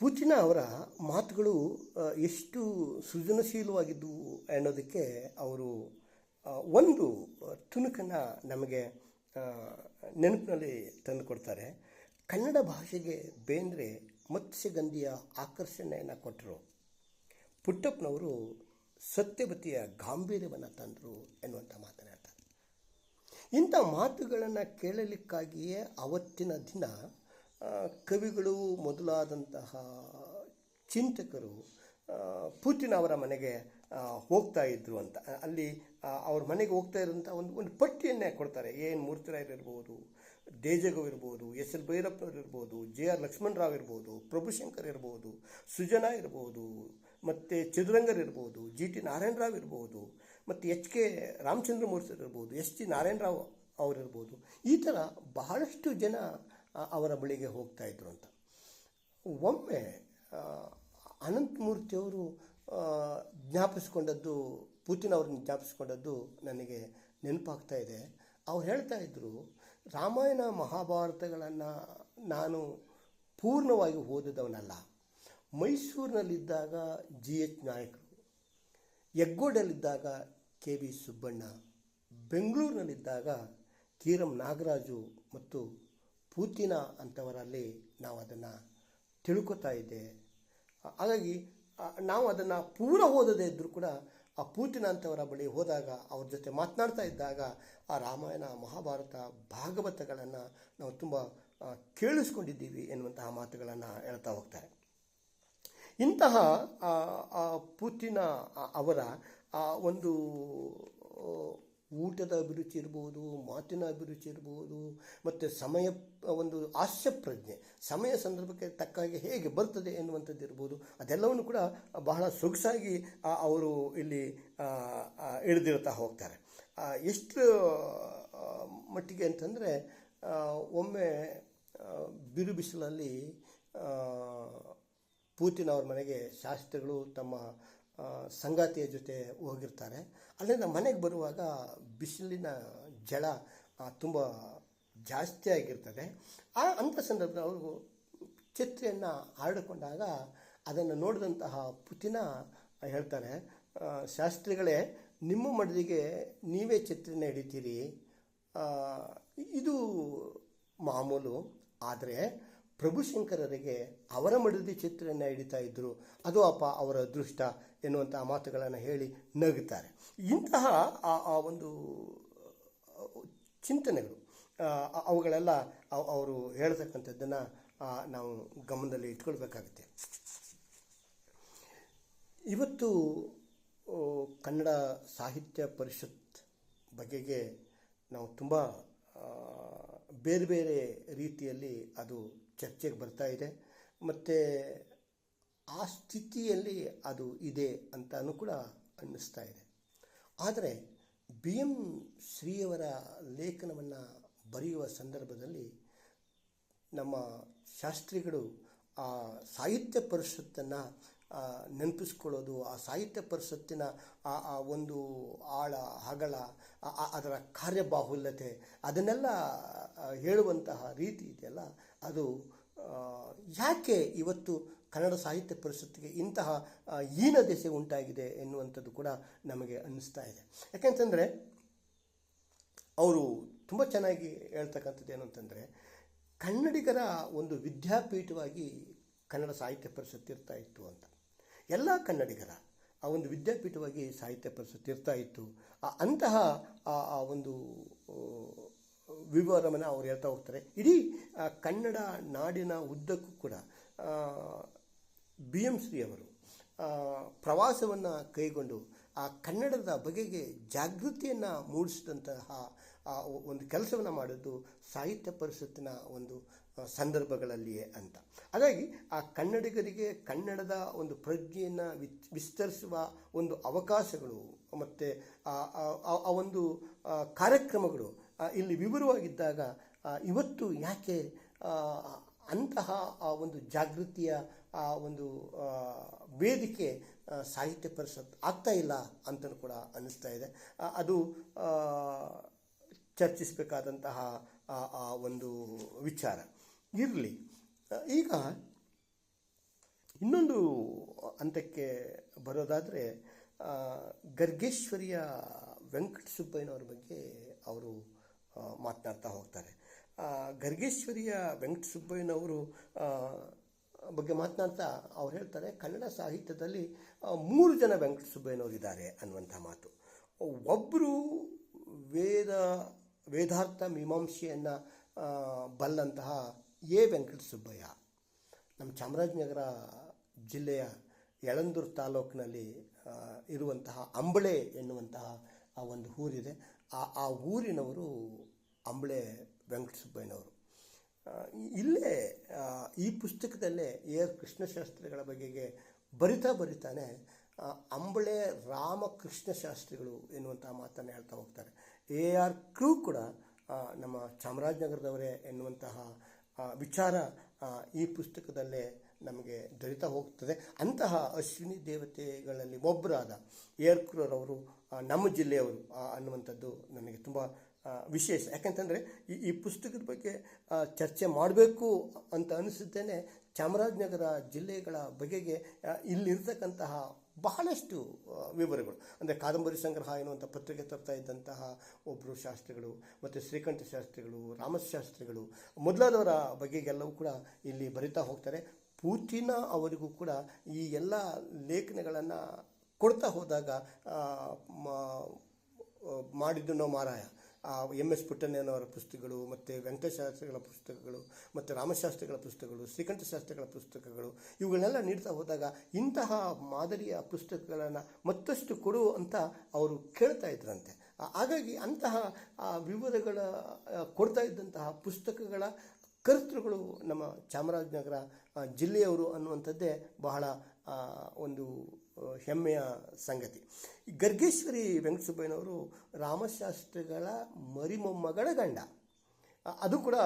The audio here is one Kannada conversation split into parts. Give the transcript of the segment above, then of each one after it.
ಪೂತಿನ ಅವರ ಮಾತುಗಳು ಎಷ್ಟು ಸೃಜನಶೀಲವಾಗಿದ್ದವು ಅನ್ನೋದಕ್ಕೆ ಅವರು ಒಂದು ತುಣುಕನ್ನು ನಮಗೆ ನೆನಪಿನಲ್ಲಿ ತಂದುಕೊಡ್ತಾರೆ ಕನ್ನಡ ಭಾಷೆಗೆ ಬೇಂದ್ರೆ ಮತ್ಸ್ಯಗಂಧಿಯ ಆಕರ್ಷಣೆಯನ್ನು ಕೊಟ್ಟರು ಪುಟ್ಟಪ್ಪನವರು ಸತ್ಯವತಿಯ ಗಾಂಭೀರ್ಯವನ್ನು ತಂದರು ಎನ್ನುವಂಥ ಮಾತನಾಡ್ತಾರೆ ಇಂಥ ಮಾತುಗಳನ್ನು ಕೇಳಲಿಕ್ಕಾಗಿಯೇ ಅವತ್ತಿನ ದಿನ ಕವಿಗಳು ಮೊದಲಾದಂತಹ ಚಿಂತಕರು ಪುತಿನ್ ಅವರ ಮನೆಗೆ ಹೋಗ್ತಾ ಇದ್ರು ಅಂತ. ಅಲ್ಲಿ ಅವ್ರ ಮನೆಗೆ ಹೋಗ್ತಾ ಇರೋಂಥ ಒಂದು ಒಂದು ಪಟ್ಟಿಯನ್ನೇ ಕೊಡ್ತಾರೆ. ಏನು ಮೂರ್ತಿರಾಯರು ಇರ್ಬೋದು ದೇಜಗವ್ ಇರ್ಬೋದು, ಎಸ್ ಎಲ್ ಭೈರಪ್ಪನವ್ರು ಇರ್ಬೋದು, ಜೆ ಆರ್ ಲಕ್ಷ್ಮಣರಾವ್ ಇರ್ಬೋದು ಪ್ರಭುಶಂಕರ್ ಇರ್ಬೋದು, ಸುಜನಾ ಇರ್ಬೋದು, ಮತ್ತು ಚದುರಂಗರ್ ಇರ್ಬೋದು, ಜಿ ಟಿ ನಾರಾಯಣರಾವ್ ಇರ್ಬೋದು, ಮತ್ತು ಎಚ್ ಕೆ ರಾಮಚಂದ್ರಮೂರ್ತಿ ಇರ್ಬೋದು, ಎಸ್ ಟಿ ನಾರಾಯಣರಾವ್ ಅವರಿರ್ಬೋದು ಈ ಥರ ಬಹಳಷ್ಟು ಜನ ಅವರ ಬಳಿಗೆ ಹೋಗ್ತಾ ಇದ್ರು ಅಂತ. ಒಮ್ಮೆ ಅನಂತಮೂರ್ತಿಯವರು ಜ್ಞಾಪಿಸ್ಕೊಂಡದ್ದು, ಪುತಿನ್ ಅವ್ರನ್ನ ಜ್ಞಾಪಿಸ್ಕೊಂಡದ್ದು ನನಗೆ ನೆನಪಾಗ್ತಾ ಇದೆ. ಅವ್ರು ಹೇಳ್ತಾ ಇದ್ದರು ರಾಮಾಯಣ ಮಹಾಭಾರತಗಳನ್ನು ನಾನು ಪೂರ್ಣವಾಗಿ ಓದಿದವನಲ್ಲ. ಮೈಸೂರಿನಲ್ಲಿದ್ದಾಗ ಜಿ ಎಚ್ ನಾಯಕರು ಹೆಗ್ಗೋಡಲ್ಲಿದ್ದಾಗ ಕೆ ವಿ ಸುಬ್ಬಣ್ಣ, ಬೆಂಗಳೂರಿನಲ್ಲಿದ್ದಾಗ ಕೀರಂ ನಾಗರಾಜು ಮತ್ತು ಪೂತಿನ ಅಂಥವರಲ್ಲಿ ನಾವು ಅದನ್ನು ತಿಳ್ಕೊತಾ ಇದ್ದೆ. ಹಾಗಾಗಿ ನಾವು ಅದನ್ನು ಪೂರ ಓದದೇ ಇದ್ದರೂ ಕೂಡ ಆ ಪೂತಿನ ಅಂಥವರ ಬಳಿ ಹೋದಾಗ, ಅವ್ರ ಜೊತೆ ಮಾತನಾಡ್ತಾ ಇದ್ದಾಗ ಆ ರಾಮಾಯಣ, ಮಹಾಭಾರತ ಭಾಗವತಗಳನ್ನು ನಾವು ತುಂಬ ಕೇಳಿಸ್ಕೊಂಡಿದ್ದೀವಿ ಎನ್ನುವಂತಹ ಮಾತುಗಳನ್ನು ಹೇಳ್ತಾ ಹೋಗ್ತಾರೆ. ಇಂತಹ ಪೂತಿನ ಅವರ ಒಂದು ಊಟದ ಅಭಿರುಚಿ ಇರ್ಬೋದು, ಮಾತಿನ ಅಭಿರುಚಿ ಇರ್ಬೋದು, ಮತ್ತು ಸಮಯ, ಒಂದು ಹಾಸ್ಯ ಪ್ರಜ್ಞೆ ಸಮಯ ಸಂದರ್ಭಕ್ಕೆ ತಕ್ಕ ಹಾಗೆ ಹೇಗೆ ಬರ್ತದೆ ಎನ್ನುವಂಥದ್ದು ಇರ್ಬೋದು. ಅದೆಲ್ಲವನ್ನು ಕೂಡ ಬಹಳ ಸೊಗಸಾಗಿ ಅವರು ಇಲ್ಲಿ ಇಳಿದಿರ್ತಾ ಹೋಗ್ತಾರೆ. ಎಷ್ಟು ಮಟ್ಟಿಗೆ ಅಂತಂದರೆ ಒಮ್ಮೆ ಬಿರು ಬಿಸಿಲಲ್ಲಿ ಪೂತಿನ ಅವ್ರ ಮನೆಗೆ ಶಾಸ್ತ್ರಿಗಳು ತಮ್ಮ ಸಂಗಾತಿಯ ಜೊತೆ ಹೋಗಿರ್ತಾರೆ. ಅಲ್ಲಿಂದ ಮನೆಗೆ ಬರುವಾಗ ಬಿಸಿಲಿನ ಜಳ ತುಂಬ ಜಾಸ್ತಿ ಆಗಿರ್ತದೆ. ಆ ಅಂಥ ಸಂದರ್ಭದಲ್ಲಿ ಅವರು ಛತ್ರಿಯನ್ನು ಆಡಿಕೊಂಡಾಗ ಅದನ್ನು ನೋಡಿದಂತಹ ಪುತಿನ ಹೇಳ್ತಾರೆ ಶಾಸ್ತ್ರಿಗಳೇ, ನಿಮ್ಮ ಮಡದಿಗೆ ನೀವೇ ಛತ್ರಿನ ಹಿಡಿತೀರಿ. ಇದು ಮಾಮೂಲು. ಆದರೆ ಪ್ರಭುಶಂಕರರಿಗೆ ಅವರ ಮಡದಿ ಛತ್ರಿಯನ್ನು ಹಿಡಿತಾ ಇದ್ದರು ಅದು ಅಪ್ಪ ಅವರ ಅದೃಷ್ಟ. ಎನ್ನುವಂಥ ಮಾತುಗಳನ್ನು ಹೇಳಿ ನಗುತ್ತಾರೆ. ಇಂತಹ ಆ ಆ ಒಂದು ಚಿಂತನೆಗಳು ಅವುಗಳೆಲ್ಲ ಅವ್- ಅವರು ಹೇಳ್ತಕ್ಕಂಥದ್ದನ್ನು ನಾವು ಗಮನದಲ್ಲಿ ಇಟ್ಕೊಳ್ಬೇಕಾಗುತ್ತೆ. ಇವತ್ತು ಕನ್ನಡ ಸಾಹಿತ್ಯ ಪರಿಷತ್ ಬಗೆಗೆ ನಾವು ತುಂಬ ಬೇರೆ ಬೇರೆ ರೀತಿಯಲ್ಲಿ ಅದು ಚರ್ಚೆಗೆ ಬರ್ತಾ ಇದೆ. ಮತ್ತು ಆ ಸ್ಥಿತಿಯಲ್ಲಿ ಅದು ಇದೆ ಅಂತಲೂ ಕೂಡ ಅನ್ನಿಸ್ತಾ ಇದೆ. ಆದರೆ ಬಿ ಎಂ ಶ್ರೀಯವರ ಲೇಖನವನ್ನು ಬರೆಯುವ ಸಂದರ್ಭದಲ್ಲಿ ನಮ್ಮ ಶಾಸ್ತ್ರಿಗಳು ಆ ಸಾಹಿತ್ಯ ಪರಿಷತ್ತನ್ನು ನೆನಪಿಸ್ಕೊಳ್ಳೋದು, ಆ ಸಾಹಿತ್ಯ ಪರಿಷತ್ತಿನ ಆ ಆ ಒಂದು ಆಳ ಹಗಳ ಅದರ ಕಾರ್ಯಬಾಹುಲ್ಯತೆ ಅದನ್ನೆಲ್ಲ ಹೇಳುವಂತಹ ರೀತಿ ಇದೆಯಲ್ಲ, ಅದು ಯಾಕೆ ಇವತ್ತು ಕನ್ನಡ ಸಾಹಿತ್ಯ ಪರಿಷತ್ತಿಗೆ ಇಂತಹ ಈನ ಹೀನ ದೆಸೆ ಉಂಟಾಗಿದೆ ಎನ್ನುವಂಥದ್ದು ಕೂಡ ನಮಗೆ ಅನ್ನಿಸ್ತಾ ಇದೆ. ಯಾಕೆಂತಂದರೆ, ಅವರು ತುಂಬ ಚೆನ್ನಾಗಿ ಹೇಳ್ತಕ್ಕಂಥದ್ದು ಏನು ಅಂತಂದರೆ, ಕನ್ನಡಿಗರ ಒಂದು ವಿದ್ಯಾಪೀಠವಾಗಿ ಕನ್ನಡ ಸಾಹಿತ್ಯ ಪರಿಷತ್ ಇರ್ತಾ ಇತ್ತು ಅಂತ. ಎಲ್ಲ ಕನ್ನಡಿಗರ ಆ ಒಂದು ವಿದ್ಯಾಪೀಠವಾಗಿ ಸಾಹಿತ್ಯ ಪರಿಷತ್ ಇರ್ತಾ ಇತ್ತು. ಅಂತಹ, ಆ ಒಂದು ವಿವರವನ್ನು ಅವ್ರು ಹೇಳ್ತಾ ಹೋಗ್ತಾರೆ. ಇಡೀ ಕನ್ನಡ ನಾಡಿನ ಉದ್ದಕ್ಕೂ ಕೂಡ ಬಿ ಎಂ ಶ್ರೀ ಅವರು ಪ್ರವಾಸವನ್ನು ಕೈಗೊಂಡು ಆ ಕನ್ನಡದ ಬಗೆಗೆ ಜಾಗೃತಿಯನ್ನು ಮೂಡಿಸಿದಂತಹ ಒಂದು ಕೆಲಸವನ್ನು ಮಾಡಿದ್ದು ಸಾಹಿತ್ಯ ಪರಿಷತ್ತಿನ ಒಂದು ಸಂದರ್ಭಗಳಲ್ಲಿಯೇ ಅಂತ. ಹಾಗಾಗಿ ಆ ಕನ್ನಡಿಗರಿಗೆ ಕನ್ನಡದ ಒಂದು ಪ್ರಜ್ಞೆಯನ್ನು ವಿಸ್ತರಿಸುವ ಒಂದು ಅವಕಾಶಗಳು ಮತ್ತು, ಆ ಒಂದು ಕಾರ್ಯಕ್ರಮಗಳು ಇಲ್ಲಿ ವಿವರವಾಗಿದ್ದಾಗ ಇವತ್ತು ಯಾಕೆ ಅಂತಹ ಆ ಒಂದು ಜಾಗೃತಿಯ ಆ ಒಂದು ವೇದಿಕೆ ಸಾಹಿತ್ಯ ಪರಿಷತ್ ಆಗ್ತಾ ಇಲ್ಲ ಅಂತಲೂ ಕೂಡ ಅನ್ನಿಸ್ತಾ ಇದೆ. ಅದು ಚರ್ಚಿಸಬೇಕಾದಂತಹ ಆ- ಒಂದು ವಿಚಾರ. ಇರಲಿ. ಈಗ ಇನ್ನೊಂದು ಹಂತಕ್ಕೆ ಬರೋದಾದರೆ ಗರ್ಗೇಶ್ವರಿಯ ವೆಂಕಟ ಸುಬ್ಬಯ್ಯನವ್ರ ಬಗ್ಗೆ ಅವರು ಮಾತನಾಡ್ತಾ ಹೋಗ್ತಾರೆ. ಗರ್ಗೇಶ್ವರಿಯ ವೆಂಕಟ ಸುಬ್ಬಯ್ಯನವರು ಆ, ಬಗ್ಗೆ ಮಾತನಾಡ್ತಾ ಅವ್ರು ಹೇಳ್ತಾರೆ, ಕನ್ನಡ ಸಾಹಿತ್ಯದಲ್ಲಿ ಮೂರು ಜನ ವೆಂಕಟ ಇದ್ದಾರೆ ಅನ್ನುವಂಥ ಮಾತು. ಒಬ್ಬರು ವೇದ, ವೇದಾರ್ಥ ಮೀಮಾಂಸೆಯನ್ನು ಬಲ್ಲಂತಹ ಎ ವೆಂಕಟಸುಬ್ಬಯ್ಯ. ನಮ್ಮ ಚಾಮರಾಜನಗರ ಜಿಲ್ಲೆಯ ಯಳಂದೂರು ತಾಲೂಕಿನಲ್ಲಿ ಇರುವಂತಹ ಅಂಬಳೆ ಎನ್ನುವಂತಹ ಆ ಒಂದು ಊರಿದೆ. ಆ ಆ ಊರಿನವರು ಅಂಬಳೆ ವೆಂಕಟಸುಬ್ಬಯ್ಯನವರು ಇಲ್ಲೇ ಈ ಪುಸ್ತಕದಲ್ಲೇ ಎ ಆರ್ ಕೃಷ್ಣಶಾಸ್ತ್ರಿಗಳ ಬಗೆಗೆ ಬರಿತಾ ಬರಿತಾನೆ ಅಂಬಳೆ ರಾಮಕೃಷ್ಣ ಶಾಸ್ತ್ರಿಗಳು ಎನ್ನುವಂಥ ಮಾತನ್ನು ಹೇಳ್ತಾ ಹೋಗ್ತಾರೆ. ಎ ಆರ್ ಕ್ರೂ ಕೂಡ ನಮ್ಮ ಚಾಮರಾಜನಗರದವರೇ ಎನ್ನುವಂತಹ ವಿಚಾರ ಈ ಪುಸ್ತಕದಲ್ಲೇ ನಮಗೆ ದೊರೀತಾ ಹೋಗ್ತದೆ. ಅಂತಹ ಅಶ್ವಿನಿ ದೇವತೆಗಳಲ್ಲಿ ಒಬ್ಬರಾದ ಏರ್ಕ್ರೂರವರು ನಮ್ಮ ಜಿಲ್ಲೆಯವರು ಅನ್ನುವಂಥದ್ದು ನನಗೆ ತುಂಬ ವಿಶೇಷ. ಯಾಕಂತಂದರೆ ಈ ಈ ಪುಸ್ತಕದ ಬಗ್ಗೆ ಚರ್ಚೆ ಮಾಡಬೇಕು ಅಂತ ಅನಿಸುತ್ತೇನೆ. ಚಾಮರಾಜನಗರ ಜಿಲ್ಲೆಗಳ ಬಗೆಗೆ ಇಲ್ಲಿರ್ತಕ್ಕಂತಹ ಬಹಳಷ್ಟು ವಿವರಗಳು. ಅಂದರೆ ಕಾದಂಬರಿ ಸಂಗ್ರಹ ಎನ್ನುವಂಥ ಪತ್ರಿಕೆ ತರ್ತಾ ಇದ್ದಂತಹ ಒಬ್ಬರು ಶಾಸ್ತ್ರಿಗಳು, ಮತ್ತು ಶ್ರೀಕಂಠ ಶಾಸ್ತ್ರಿಗಳು, ರಾಮಶಾಸ್ತ್ರಿಗಳು, ಮೊದಲಾದವರ ಬಗೆಗೆಲ್ಲವೂ ಕೂಡ ಇಲ್ಲಿ ಬರಿತಾ ಹೋಗ್ತಾರೆ. ಪೂತಿನ ಅವರಿಗೂ ಕೂಡ ಈ ಎಲ್ಲ ಲೇಖನಗಳನ್ನು ಕೊಡ್ತಾ ಹೋದಾಗ ಮಾಡಿದ್ದು ಮ- ಮಾಡಿದ್ದು ಮಾರಾಯ ಎಂ ಎಸ್ ಪುಟ್ಟಣ್ಣನವರ ಪುಸ್ತಕಗಳು ಮತ್ತು ವೆಂಕಟಶಾಸ್ತ್ರಿಗಳ ಪುಸ್ತಕಗಳು ಮತ್ತು ರಾಮಶಾಸ್ತ್ರಿಗಳ ಪುಸ್ತಕಗಳು ಶ್ರೀಕಂಠ ಶಾಸ್ತ್ರಿಗಳ ಪುಸ್ತಕಗಳು ಇವುಗಳನ್ನೆಲ್ಲ ನೀಡ್ತಾ ಹೋದಾಗ ಇಂತಹ ಮಾದರಿಯ ಪುಸ್ತಕಗಳನ್ನು ಮತ್ತಷ್ಟು ಕೊಡು ಅಂತ ಅವರು ಕೇಳ್ತಾ ಇದ್ರಂತೆ. ಹಾಗಾಗಿ ಅಂತಹ ಆ ವಿವರಗಳ ಆ, ಕೊಡ್ತಾ ಇದ್ದಂತಹ ಪುಸ್ತಕಗಳ ಕರ್ತೃಗಳು ನಮ್ಮ ಚಾಮರಾಜನಗರ ಜಿಲ್ಲೆಯವರು ಅನ್ನುವಂಥದ್ದೇ ಬಹಳ ಒಂದು ಆ, ಹೆಮ್ಮೆಯ ಸಂಗತಿ. ಗರ್ಗೇಶ್ವರಿ ವೆಂಕಟಸುಬ್ಬಯ್ಯನವರು ರಾಮಶಾಸ್ತ್ರಿಗಳ ಮರಿಮೊಮ್ಮಗಳ ಗಂಡ. ಅದು ಕೂಡ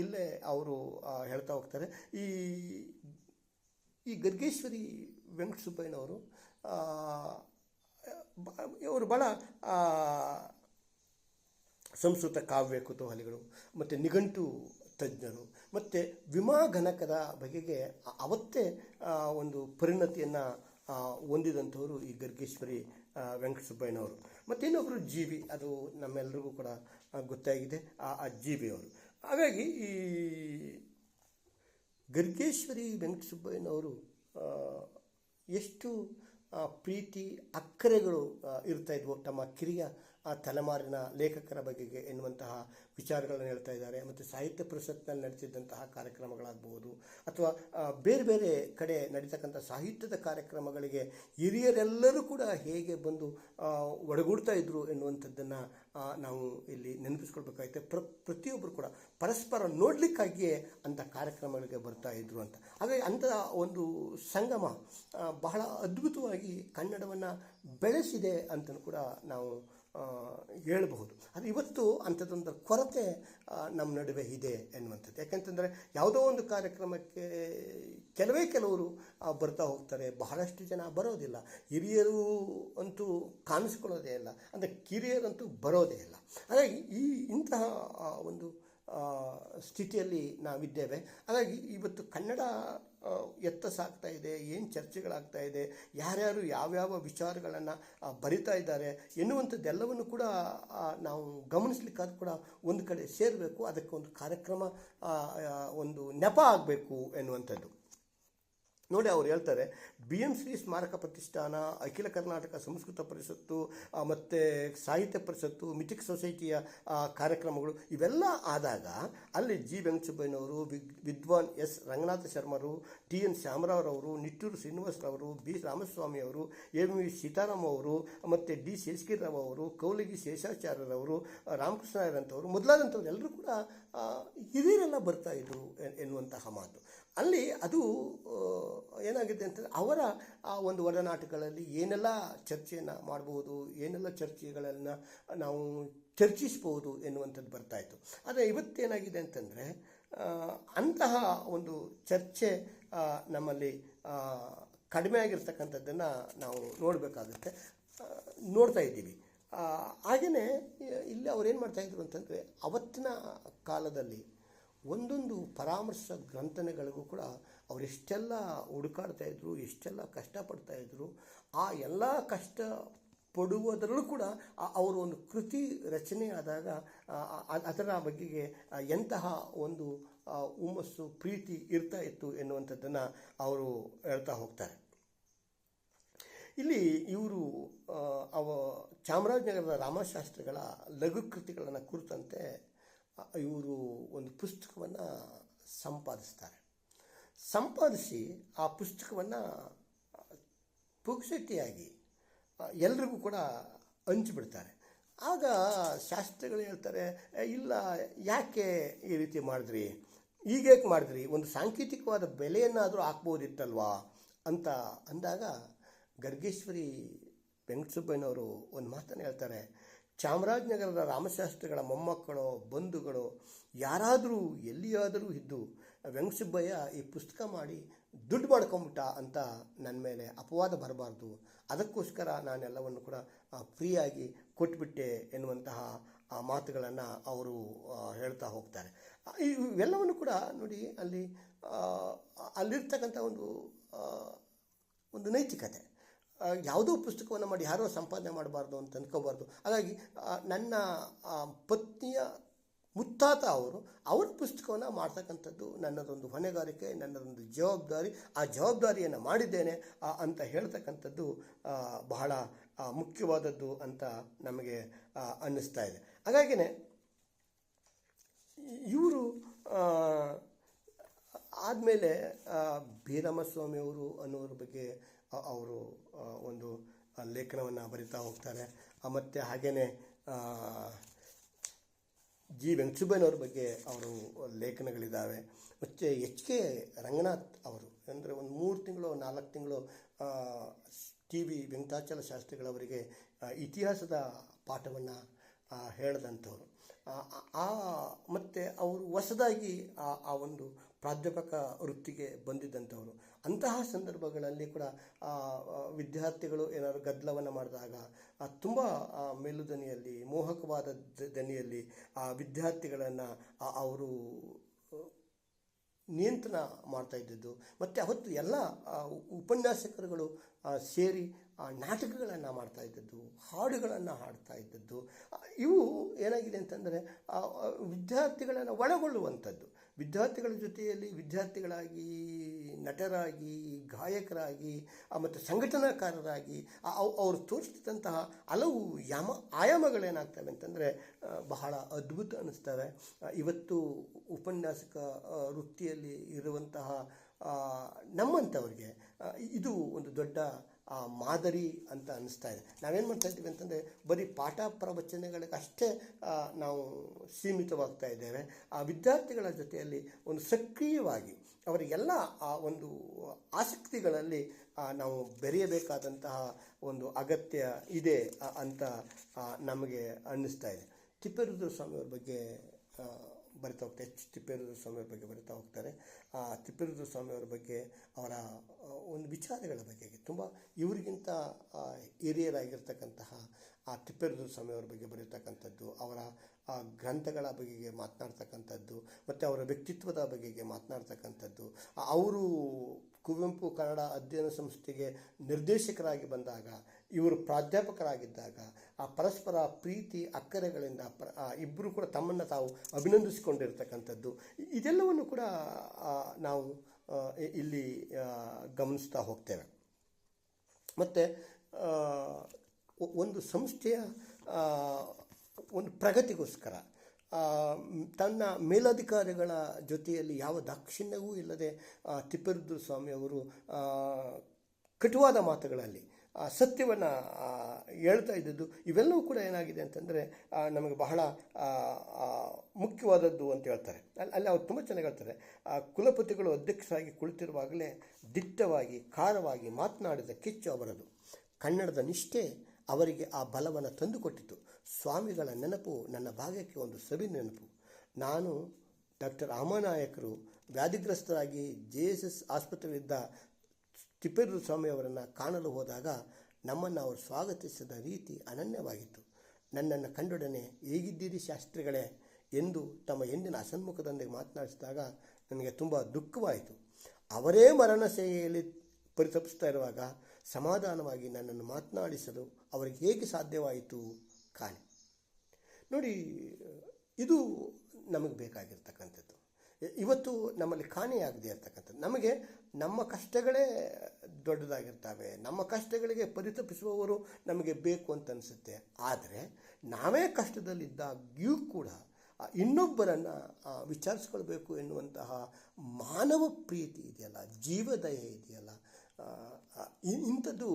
ಇಲ್ಲೇ ಅವರು ಹೇಳ್ತಾ ಹೋಗ್ತಾರೆ. ಈ ಈ ಗರ್ಗೇಶ್ವರಿ ವೆಂಕಟಸುಬ್ಬಯ್ಯನವರು ಇವರು ಭಾಳ ಸಂಸ್ಕೃತ ಕಾವ್ಯ ಕುತೂಹಲಿಗಳು, ಮತ್ತು ನಿಘಂಟು ತಜ್ಞರು, ಮತ್ತು ಘನಕದ ಬಗೆಗೆ ಅವತ್ತೇ ಒಂದು ಪರಿಣತಿಯನ್ನು ಹೊಂದಿದಂಥವರು ಈ ಗರ್ಗೇಶ್ವರಿ ವೆಂಕಟಸುಬ್ಬಯ್ಯನವರು. ಮತ್ತು ಇನ್ನೊಬ್ಬರು ಜಿ ಬಿ ಅದು ನಮ್ಮೆಲ್ಲರಿಗೂ ಕೂಡ ಗೊತ್ತಾಗಿದೆ, ಆ ಜಿ ಬಿ ಅವರು ಹಾಗಾಗಿ ಈ ಗರ್ಗೇಶ್ವರಿ, ವೆಂಕಟಸುಬ್ಬಯ್ಯನವರು ಎಷ್ಟು ಪ್ರೀತಿ, ಅಕ್ಕರೆಗಳು ಇರ್ತಾಯಿದ್ವು ತಮ್ಮ ಕಿರಿಯ ಆ ತಲೆಮಾರಿನ ಲೇಖಕರ ಬಗೆಗೆ ಎನ್ನುವಂತಹ ವಿಚಾರಗಳನ್ನು ಹೇಳ್ತಾ ಇದ್ದಾರೆ. ಮತ್ತು ಸಾಹಿತ್ಯ ಪರಿಷತ್ನಲ್ಲಿ ನಡೆಸಿದ್ದಂತಹ ಕಾರ್ಯಕ್ರಮಗಳಾಗ್ಬೋದು ಅಥವಾ ಬೇರೆ ಬೇರೆ ಕಡೆ ನಡೀತಕ್ಕಂಥ ಸಾಹಿತ್ಯದ ಕಾರ್ಯಕ್ರಮಗಳಿಗೆ ಹಿರಿಯರೆಲ್ಲರೂ ಕೂಡ ಹೇಗೆ ಬಂದು ಒಡಗೂಡ್ತಾ ಇದ್ರು ಎನ್ನುವಂಥದ್ದನ್ನು ನಾವು ಇಲ್ಲಿ ನೆನಪಿಸ್ಕೊಳ್ಬೇಕಾಗುತ್ತೆ. ಪ್ರ ಪ್ರತಿಯೊಬ್ಬರು ಕೂಡ ಪರಸ್ಪರ ನೋಡಲಿಕ್ಕಾಗಿಯೇ ಅಂಥ ಕಾರ್ಯಕ್ರಮಗಳಿಗೆ ಬರ್ತಾ ಇದ್ರು ಅಂತ. ಹಾಗಾಗಿ ಅಂಥ ಒಂದು ಸಂಗಮ ಬಹಳ ಅದ್ಭುತವಾಗಿ ಕನ್ನಡವನ್ನು ಬೆಳೆಸಿದೆ ಅಂತಲೂ ಕೂಡ ನಾವು ಹೇಳಬಹುದು. ಅದು ಇವತ್ತು ಅಂಥದ್ದೊಂದು ಕೊರತೆ ನಮ್ಮ ನಡುವೆ ಇದೆ ಎನ್ನುವಂಥದ್ದು. ಯಾಕೆಂತಂದರೆ ಯಾವುದೋ ಒಂದು ಕಾರ್ಯಕ್ರಮಕ್ಕೆ ಕೆಲವೇ ಕೆಲವರು ಬರ್ತಾ ಹೋಗ್ತಾರೆ. ಬಹಳಷ್ಟು ಜನ ಬರೋದಿಲ್ಲ. ಹಿರಿಯರು ಅಂತೂ ಕಾಣಿಸ್ಕೊಳ್ಳೋದೇ ಇಲ್ಲ. ಅಂದರೆ ಕಿರಿಯರಂತೂ ಬರೋದೇ ಇಲ್ಲ. ಹಾಗಾಗಿ ಈ ಇಂತಹ ಒಂದು ಸ್ಥಿತಿಯಲ್ಲಿ ನಾವಿದ್ದೇವೆ. ಹಾಗಾಗಿ ಇವತ್ತು ಕನ್ನಡ ಎತ್ತ ಸಾಗ್ತಾ ಇದೆ, ಏನು ಚರ್ಚೆಗಳಾಗ್ತಾ ಇದೆ, ಯಾರ್ಯಾರು ಯಾವ್ಯಾವ ವಿಚಾರಗಳನ್ನು ಬರಿತಾ ಇದ್ದಾರೆ ಎನ್ನುವಂಥದ್ದೆಲ್ಲವನ್ನು ಕೂಡ ನಾವು ಗಮನಿಸ್ಲಿಕ್ಕಾದ್ರೂ ಕೂಡ ಒಂದು ಕಡೆ ಸೇರಬೇಕು, ಅದಕ್ಕೆ ಒಂದು ಕಾರ್ಯಕ್ರಮ ಒಂದು ನೆಪ ಆಗಬೇಕು ಎನ್ನುವಂಥದ್ದು. ನೋಡಿ ಅವ್ರು ಹೇಳ್ತಾರೆ ಬಿ ಎಂ ಶ್ರೀ ಸ್ಮಾರಕ ಪ್ರತಿಷ್ಠಾನ, ಅಖಿಲ ಕರ್ನಾಟಕ ಸಂಸ್ಕೃತ ಪರಿಷತ್ತು ಮತ್ತು ಸಾಹಿತ್ಯ ಪರಿಷತ್ತು, ಮಿಥಿಕ್ ಸೊಸೈಟಿಯ ಕಾರ್ಯಕ್ರಮಗಳು ಇವೆಲ್ಲ ಆದಾಗ ಅಲ್ಲಿ ಜಿ ವೆಂಕಟಸುಬ್ಬಯ್ಯನವರು ವಿದ್ವಾನ್ ಎಸ್ ರಂಗನಾಥ ಶರ್ಮರು, ಟಿ ಎನ್ ಶ್ಯಾಮರಾವ್ರವರು, ನಿಟ್ಟೂರು ಶ್ರೀನಿವಾಸರವರು, ಬಿ ರಾಮಸ್ವಾಮಿ ಅವರು, ಎಂ ವಿ ಸೀತಾರಾಮ್ ಅವರು, ಮತ್ತು ಡಿ ಶೇಷಗಿರಿರಾವ್ ಅವರು, ಕೌಲಗಿ ಶೇಷಾಚಾರ್ಯರವರು ರಾಮಕೃಷ್ಣರಂಥವರು ಮೊದಲಾದಂಥವ್ರು ಎಲ್ಲರೂ ಕೂಡ ಹಿರಿಯರೆಲ್ಲ ಬರ್ತಾ ಇದ್ರು ಎನ್- ಎನ್ನುವಂತಹ ಮಾತು. ಅಲ್ಲಿ ಅದು ಏನಾಗಿದೆ ಅಂತಂದರೆ ಅವರ ಆ ಒಂದು ಒಡನಾಟಗಳಲ್ಲಿ ಏನೆಲ್ಲ ಚರ್ಚೆಯನ್ನು ಮಾಡ್ಬೋದು, ಏನೆಲ್ಲ ಚರ್ಚೆಗಳನ್ನು ನಾವು ಚರ್ಚಿಸ್ಬೋದು ಎನ್ನುವಂಥದ್ದು ಬರ್ತಾಯಿತ್ತು ಆದರೆ ಇವತ್ತೇನಾಗಿದೆ ಅಂತಂದರೆ ಅಂತಹ ಒಂದು ಚರ್ಚೆ ನಮ್ಮಲ್ಲಿ ಕಡಿಮೆ ಆಗಿರ್ತಕ್ಕಂಥದ್ದನ್ನು ನಾವು ನೋಡಬೇಕಾಗುತ್ತೆ. ನೋಡ್ತಾ ಇದ್ದೀವಿ. ಹಾಗೆಯೇ ಇಲ್ಲಿ ಅವ್ರು ಏನು ಮಾಡ್ತಾಯಿದ್ರು ಅಂತಂದರೆ, ಅವತ್ತಿನ ಕಾಲದಲ್ಲಿ ಒಂದೊಂದು ಪರಾಮರ್ಶ ಗ್ರಂಥನೆಗಳಿಗೂ ಕೂಡ ಅವರೆಷ್ಟೆಲ್ಲ ಹುಡುಕಾಡ್ತಾ ಇದ್ರು ಎಷ್ಟೆಲ್ಲ ಕಷ್ಟಪಡ್ತಾ ಇದ್ರು ಆ ಎಲ್ಲ ಕಷ್ಟ ಪಡುವುದರಲ್ಲೂ ಕೂಡ ಅವರು ಒಂದು ಕೃತಿ ರಚನೆ ಆದಾಗ ಅದರ ಬಗೆಗೆ ಆ, ಎಂತಹ ಒಂದು ಹುಮ್ಮಸ್ಸು ಪ್ರೀತಿ ಇರ್ತಾ ಇತ್ತು ಎನ್ನುವಂಥದ್ದನ್ನು ಅವರು ಹೇಳ್ತಾ ಹೋಗ್ತಾರೆ. ಇಲ್ಲಿ ಇವರು ಅವ ಚಾಮರಾಜನಗರದ ರಾಮಶಾಸ್ತ್ರಿಗಳ ಲಘು ಕೃತಿಗಳನ್ನು ಕುರಿತಂತೆ ಇವರು ಒಂದು ಪುಸ್ತಕವನ್ನು ಸಂಪಾದಿಸ್ತಾರೆ. ಸಂಪಾದಿಸಿ ಆ ಪುಸ್ತಕವನ್ನು ಪುಕ್ಸಟ್ಟಿಯಾಗಿ ಎಲ್ರಿಗೂ ಕೂಡ ಹಂಚಿಬಿಡ್ತಾರೆ. ಆಗ ಶಾಸ್ತ್ರಿಗಳು ಹೇಳ್ತಾರೆ "ಏ, ಇಲ್ಲ ಯಾಕೆ ಈ ರೀತಿ ಮಾಡಿದ್ರಿ? ಈಗೇಕೆ ಮಾಡಿದ್ರಿ? ಒಂದು ಸಾಂಕೇತಿಕವಾದ ಬೆಲೆಯನ್ನಾದರೂ ಹಾಕ್ಬೋದಿತ್ತಲ್ವಾ? ಅಂತ ಅಂದಾಗ ಗರ್ಗೇಶ್ವರಿ ವೆಂಕಟಸುಬ್ಬಯ್ಯನವರು ಒಂದು ಮಾತನ್ನು ಹೇಳ್ತಾರೆ. ಚಾಮರಾಜನಗರದ ರಾಮಶಾಸ್ತ್ರಿಗಳ ಮೊಮ್ಮಕ್ಕಳೋ, ಬಂಧುಗಳು, ಯಾರಾದರೂ ಎಲ್ಲಿಯಾದರೂ ಇದ್ದು ವೆಂಕಸುಬ್ಬಯ್ಯ ಈ ಪುಸ್ತಕ ಮಾಡಿ ದುಡ್ಡು ಮಾಡ್ಕೊಂಬಿಟ್ಟ ಅಂತ ನನ್ನ ಮೇಲೆ ಅಪವಾದ ಬರಬಾರ್ದು. ಅದಕ್ಕೋಸ್ಕರ ನಾನೆಲ್ಲವನ್ನು ಕೂಡ ಫ್ರೀಯಾಗಿ ಕೊಟ್ಬಿಟ್ಟೆ ಎನ್ನುವಂತಹ ಮಾತುಗಳನ್ನು ಅವರು ಹೇಳ್ತಾ ಹೋಗ್ತಾರೆ. ಇವೆಲ್ಲವನ್ನು ಕೂಡ ನೋಡಿ ಅಲ್ಲಿ ಅಲ್ಲಿರ್ತಕ್ಕಂಥ ಒಂದು ಒಂದು ನೈತಿಕತೆ. ಯಾವುದೋ ಪುಸ್ತಕವನ್ನು ಮಾಡಿ, ಯಾರೋ ಸಂಪಾದನೆ ಮಾಡಬಾರ್ದು ಅಂತ ಅಂದ್ಕೋಬಾರ್ದು ಹಾಗಾಗಿ ನನ್ನ ಪತ್ನಿಯ ಮುತ್ತಾತ ಅವರು, ಅವ್ರ ಪುಸ್ತಕವನ್ನು ಮಾಡ್ತಕ್ಕಂಥದ್ದು ನನ್ನದೊಂದು ಹೊಣೆಗಾರಿಕೆ, ನನ್ನದೊಂದು ಜವಾಬ್ದಾರಿ. ಆ ಜವಾಬ್ದಾರಿಯನ್ನು ಮಾಡಿದ್ದೇನೆ ಅಂತ ಹೇಳ್ತಕ್ಕಂಥದ್ದು ಬಹಳ ಮುಖ್ಯವಾದದ್ದು ಅಂತ ನಮಗೆ ಅನ್ನಿಸ್ತಾ ಇದೆ. ಹಾಗಾಗಿನೇ, ಇವರು ಆದಮೇಲೆ ಬೀರಮಸ್ವಾಮಿಯವರು ಅನ್ನೋರ ಬಗ್ಗೆ ಅವರು ಒಂದು ಲೇಖನವನ್ನು ಬರಿತಾ ಹೋಗ್ತಾರೆ. ಮತ್ತು ಹಾಗೆಯೇ ಜಿ. ವೆಂಕಟಸುಬ್ಬಯ್ಯನವ್ರ ಬಗ್ಗೆ ಅವರು ಲೇಖನಗಳಿದ್ದಾವೆ ಮತ್ತು ಎಚ್. ಕೆ. ರಂಗನಾಥ್ ಅವರು, ಅಂದರೆ ಒಂದು ಮೂರು ತಿಂಗಳು, ನಾಲ್ಕು ತಿಂಗಳು ಟಿ ವಿ ವೆಂಕಟಾಚಲ ಶಾಸ್ತ್ರಿಗಳವರಿಗೆ ಇತಿಹಾಸದ ಪಾಠವನ್ನು ಹೇಳಿದಂಥವ್ರು. ಆ ಮತ್ತು ಅವರು ಹೊಸದಾಗಿ ಆ ಒಂದು ಪ್ರಾಧ್ಯಾಪಕ ವೃತ್ತಿಗೆ ಬಂದಿದ್ದಂಥವರು. ಅಂತಹ ಸಂದರ್ಭಗಳಲ್ಲಿ ಕೂಡ ವಿದ್ಯಾರ್ಥಿಗಳು ಏನಾದರೂ ಗದ್ದಲವನ್ನು ಮಾಡಿದಾಗ ತುಂಬ ಮೇಲುದನಿಯಲ್ಲಿ, ಮೋಹಕವಾದ ದನಿಯಲ್ಲಿ ಆ ವಿದ್ಯಾರ್ಥಿಗಳನ್ನು ಅವರು ನಿಯಂತ್ರಣ ಮಾಡ್ತಾ ಇದ್ದದ್ದು. ಮತ್ತು ಅವತ್ತು ಎಲ್ಲ ಉಪನ್ಯಾಸಕರುಗಳು ಸೇರಿ ನಾಟಕಗಳನ್ನು ಮಾಡ್ತಾ ಇದ್ದದ್ದು, ಹಾಡುಗಳನ್ನು ಹಾಡ್ತಾ ಇದ್ದದ್ದು. ಇವು ಏನಾಗಿದೆ ಅಂತಂದರೆ ವಿದ್ಯಾರ್ಥಿಗಳನ್ನು ಒಳಗೊಳ್ಳುವಂಥದ್ದು. ವಿದ್ಯಾರ್ಥಿಗಳ ಜೊತೆಯಲ್ಲಿ ವಿದ್ಯಾರ್ಥಿಗಳಾಗಿ, ನಟರಾಗಿ, ಗಾಯಕರಾಗಿ ಮತ್ತು ಸಂಘಟನಾಕಾರರಾಗಿ ಅವರು ತೋರಿಸ್ತಿದ್ದಂತಹ ಹಲವು ಯಾಮ ಆಯಾಮಗಳೇನಾಗ್ತವೆ ಅಂತಂದರೆ ಬಹಳ ಅದ್ಭುತ ಅನ್ನಿಸ್ತವೆ ಇವತ್ತು ಉಪನ್ಯಾಸಕ ವೃತ್ತಿಯಲ್ಲಿ ಇರುವಂತಹ ನಮ್ಮಂಥವ್ರಿಗೆ ಇದು ಒಂದು ದೊಡ್ಡ ಮಾದರಿ ಅಂತ ಅನ್ನಿಸ್ತಾ ಇದೆ. ನಾವೇನು ಮಾಡ್ತಾ ಇದ್ದೀವಿ ಅಂತಂದರೆ, ಬರೀ ಪಾಠ ಪ್ರವಚನಗಳಿಗೆ ಅಷ್ಟೇ ನಾವು ಸೀಮಿತವಾಗ್ತಾ ಇದ್ದೇವೆ. ಆ, ವಿದ್ಯಾರ್ಥಿಗಳ ಜೊತೆಯಲ್ಲಿ ಒಂದು ಸಕ್ರಿಯವಾಗಿ ಅವರಿಗೆಲ್ಲ, ಆ, ಒಂದು ಆಸಕ್ತಿಗಳಲ್ಲಿ ನಾವು ಬೆರೆಯಬೇಕಾದಂತಹ ಒಂದು ಅಗತ್ಯ ಇದೆ ಅಂತ ನಮಗೆ ಅನ್ನಿಸ್ತಾ ಇದೆ. ತಿಪ್ಪೇರುದ್ರ ಸ್ವಾಮಿಯವ್ರ ಬಗ್ಗೆ ಬರಿತಾ ಹೋಗ್ತಾರೆ ಎಚ್ ತಿಪ್ಪೇರುದ್ರ ಸ್ವಾಮಿಯವ್ರ ಬಗ್ಗೆ ಬರಿತಾ ಹೋಗ್ತಾರೆ. ಆ ತಿಪ್ಪೇರುದ್ರ ಸ್ವಾಮಿಯವರ ಬಗ್ಗೆ, ಅವರ ಒಂದು ವಿಚಾರಗಳ ಬಗ್ಗೆ ತುಂಬ ಇವರಿಗಿಂತ ಹಿರಿಯರಾಗಿರ್ತಕ್ಕಂತಹ, ಆ ತಿಪ್ಪೇರುದ್ರ ಸ್ವಾಮಿಯವ್ರ ಬಗ್ಗೆ ಬರೀತಕ್ಕಂಥದ್ದು ಅವರ, ಆ, ಗ್ರಂಥಗಳ ಬಗೆಗೆ ಮಾತನಾಡ್ತಕ್ಕಂಥದ್ದು, ಮತ್ತು ಅವರ ವ್ಯಕ್ತಿತ್ವದ ಬಗೆಗೆ ಮಾತನಾಡ್ತಕ್ಕಂಥದ್ದು ಅವರು ಕುವೆಂಪು ಕನ್ನಡ ಅಧ್ಯಯನ ಸಂಸ್ಥೆಗೆ ನಿರ್ದೇಶಕರಾಗಿ ಬಂದಾಗ, ಇವರು ಪ್ರಾಧ್ಯಾಪಕರಾಗಿದ್ದಾಗ, ಆ ಪರಸ್ಪರ ಪ್ರೀತಿ, ಅಕ್ಕರೆಗಳಿಂದ ಇಬ್ಬರು ಕೂಡ ತಮ್ಮನ್ನು ತಾವು ಅಭಿನಂದಿಸಿಕೊಂಡಿರ್ತಕ್ಕಂಥದ್ದು. ಇದೆಲ್ಲವನ್ನು ಕೂಡ ನಾವು ಇಲ್ಲಿ ಗಮನಿಸ್ತಾ ಹೋಗ್ತೇವೆ. ಮತ್ತು ಒಂದು ಸಂಸ್ಥೆಯ ಒಂದು ಪ್ರಗತಿಗೋಸ್ಕರ ತನ್ನ ಮೇಲಧಿಕಾರಿಗಳ ಜೊತೆಯಲ್ಲಿ ಯಾವ ದಾಕ್ಷಿಣ್ಯವೂ ಇಲ್ಲದೆ ತಿಪ್ಪರುದ್ರ ಸ್ವಾಮಿ ಸ್ವಾಮಿಯವರು ಕಟುವಾದ ಮಾತುಗಳಲ್ಲಿ ಸತ್ಯವನ್ನು ಹೇಳ್ತಾ ಇದ್ದದ್ದು, ಇವೆಲ್ಲವೂ ಕೂಡ ಏನಾಗಿದೆ ಅಂತಂದರೆ ನಮಗೆ ಬಹಳ ಮುಖ್ಯವಾದದ್ದು ಅಂತ ಹೇಳ್ತಾರೆ. ಅಲ್ಲಿ ಅಲ್ಲಿ ಅವ್ರು ತುಂಬ ಚೆನ್ನಾಗಿ ಹೇಳ್ತಾರೆ. ಕುಲಪತಿಗಳು ಅಧ್ಯಕ್ಷರಾಗಿ ಕುಳಿತಿರುವಾಗಲೇ ದಿಟ್ಟವಾಗಿ, ಖಾರವಾಗಿ ಮಾತನಾಡಿದ ಕಿಚ್ಚು ಅವರದು. ಕನ್ನಡದ ನಿಷ್ಠೆ ಅವರಿಗೆ ಆ ಬಲವನ್ನು ತಂದುಕೊಟ್ಟಿತು. ಸ್ವಾಮಿಗಳ ನೆನಪು ನನ್ನ ಭಾಗ್ಯಕ್ಕೆ ಒಂದು ಸವಿ ನೆನಪು. ನಾನು ಡಾಕ್ಟರ್ ರಾಮನಾಯಕರು ವ್ಯಾಧಿಗ್ರಸ್ತರಾಗಿ ಜೆ ಎಸ್ ಎಸ್ ಆಸ್ಪತ್ರೆಯಲ್ಲಿದ್ದ ತಿಪ್ಪೇರು ಸ್ವಾಮಿಯವರನ್ನು ಕಾಣಲು ಹೋದಾಗ ನಮ್ಮನ್ನು ಅವರು ಸ್ವಾಗತಿಸಿದ ರೀತಿ ಅನನ್ಯವಾಗಿತ್ತು. ನನ್ನನ್ನು ಕಂಡೊಡನೆ ಹೇಗಿದ್ದೀರಿ ಶಾಸ್ತ್ರಿಗಳೇ ಎಂದು ತಮ್ಮ ಎಂದಿನ ಅಸನ್ಮುಖದೊಂದಿಗೆ ಮಾತನಾಡಿಸಿದಾಗ ನನಗೆ ತುಂಬ ದುಃಖವಾಯಿತು. ಅವರೇ ಮರಣಶೈಲಿಯಲ್ಲಿ ಪರಿತಪಿಸ್ತಾ ಇರುವಾಗ ಸಮಾಧಾನವಾಗಿ ನನ್ನನ್ನು ಮಾತನಾಡಿಸಲು ಅವರಿಗೆ ಹೇಗೆ ಸಾಧ್ಯವಾಯಿತು? ಕಾಣೆ ನೋಡಿ, ಇದು ನಮಗೆ ಬೇಕಾಗಿರ್ತಕ್ಕಂಥದ್ದು. ಇವತ್ತು ನಮ್ಮಲ್ಲಿ ಕಾಣೆಯಾಗದೆ ಇರ್ತಕ್ಕಂಥದ್ದು. ನಮಗೆ ನಮ್ಮ ಕಷ್ಟಗಳೇ ದೊಡ್ಡದಾಗಿರ್ತವೆ. ನಮ್ಮ ಕಷ್ಟಗಳಿಗೆ ಪರಿತಪಿಸುವವರು ನಮಗೆ ಬೇಕು ಅಂತ ಅನಿಸುತ್ತೆ. ಆದರೆ, ನಾವೇ ಕಷ್ಟದಲ್ಲಿದ್ದಾಗ್ಯೂ ಕೂಡ ಇನ್ನೊಬ್ಬರನ್ನು ವಿಚಾರಿಸ್ಕೊಳ್ಬೇಕು ಎನ್ನುವಂತಹ ಮಾನವ ಪ್ರೀತಿ ಇದೆಯಲ್ಲ, ಜೀವದಯ ಇದೆಯಲ್ಲ. ಇಂಥದ್ದು